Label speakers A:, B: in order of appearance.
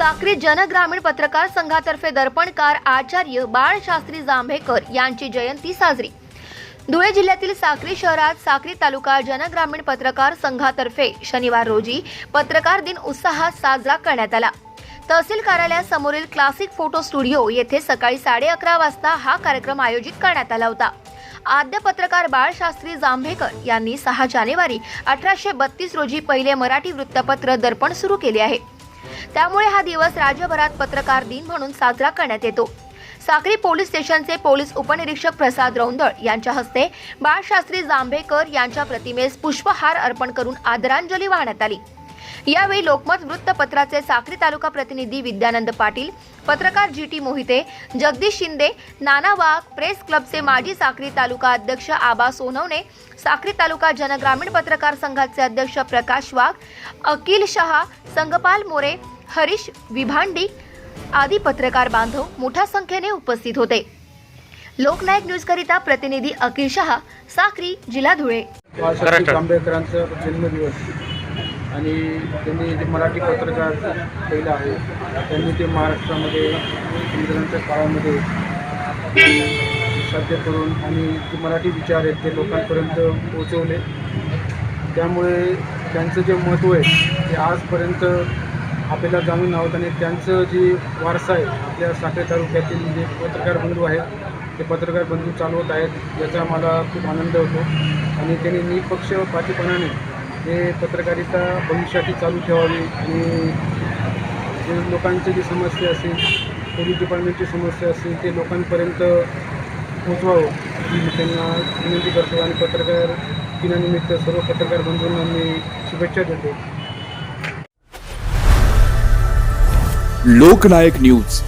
A: साक्री जनग्रामीण पत्रकार संघातर्फे दर्पणकार आचार्य बाळशास्त्री जांभेकर यांची जयंती साजरी. धुळे जिल्ह्यातील साक्री शहरात साक्री तालुका जनग्रामीण पत्रकार संघातर्फे शनिवार रोजी पत्रकार दिन उत्साहात साजरा करण्यात आला. तहसील कार्यालयासमोरील क्लासिक फोटो स्टुडिओ येथे सकाळी साडे अकरा वाजता हा कार्यक्रम आयोजित करण्यात आला होता. आद्य पत्रकार बाळशास्त्री जांभेकर यांनी सहा जानेवारी अठराशे बत्तीस रोजी पहिले मराठी वृत्तपत्र दर्पण सुरू केले आहे. त्यामुळे हा दिवस राज्यभरात पत्रकार दिन म्हणून साजरा करण्यात येतो. साक्री पोलीस स्टेशनचे पोलीस उपनिरीक्षक प्रसाद रौंदळ यांच्या हस्ते बाळशास्त्री जांभेकर यांच्या प्रतिमेस पुष्पहार अर्पण करून आदरांजली वाहण्यात आली. यावेळी लोकमत वृत्तपत्राचे साक्री तालुका प्रतिनिधी विद्यानंद पाटील पत्रकार G T Mohite Jagdish Shinde Nana Wagh press क्लबचे माजी साक्री तालुका अध्यक्ष आबा सोनवणे साक्री तालुका जनग्रामीण पत्रकार संघाचे अध्यक्ष प्रकाश वाघ अकिल शहा संगपाल मोरे हरीश विभांडी आदी पत्रकार बांधव मोठ्या संख्येने उपस्थित होते. लोकनायक न्यूज करिता प्रतिनिधी अकिल शहा साक्री जिल्हा धुळे.
B: जांभेकरांचा जन्मदिवस. आणि त्यांनी जे मराठी पत्रकार केलं आहे त्यांनी ते महाराष्ट्रामध्ये इंग्रजांच्या काळामध्ये साध्य करून आणि जे मराठी विचार आहेत ते लोकांपर्यंत पोहोचवले. त्यामुळे त्यांचं जे महत्त्व आहे ते आजपर्यंत आपल्याला जाणून आहोत आणि त्यांचं जे वारसा आहे आपल्या साखरे तालुक्यातील जे पत्रकार बंधू आहेत ते पत्रकार बंधू चालवत आहेत याचा मला खूप आनंद होतो. आणि त्यांनी निपक्षपातीपणाने हे पत्रकारिता भविष्यासाठी चालू ठेवावी आणि जे लोकांची जी समस्या असेल पोलीस डिपार्टमेंटची समस्या असेल ते लोकांपर्यंत पोचवावं ही मी त्यांना विनंती करतो आणि पत्रकार दिनानिमित्त सर्व पत्रकार बंधूंना मी शुभेच्छा देतो.
C: लोकनायक न्यूज.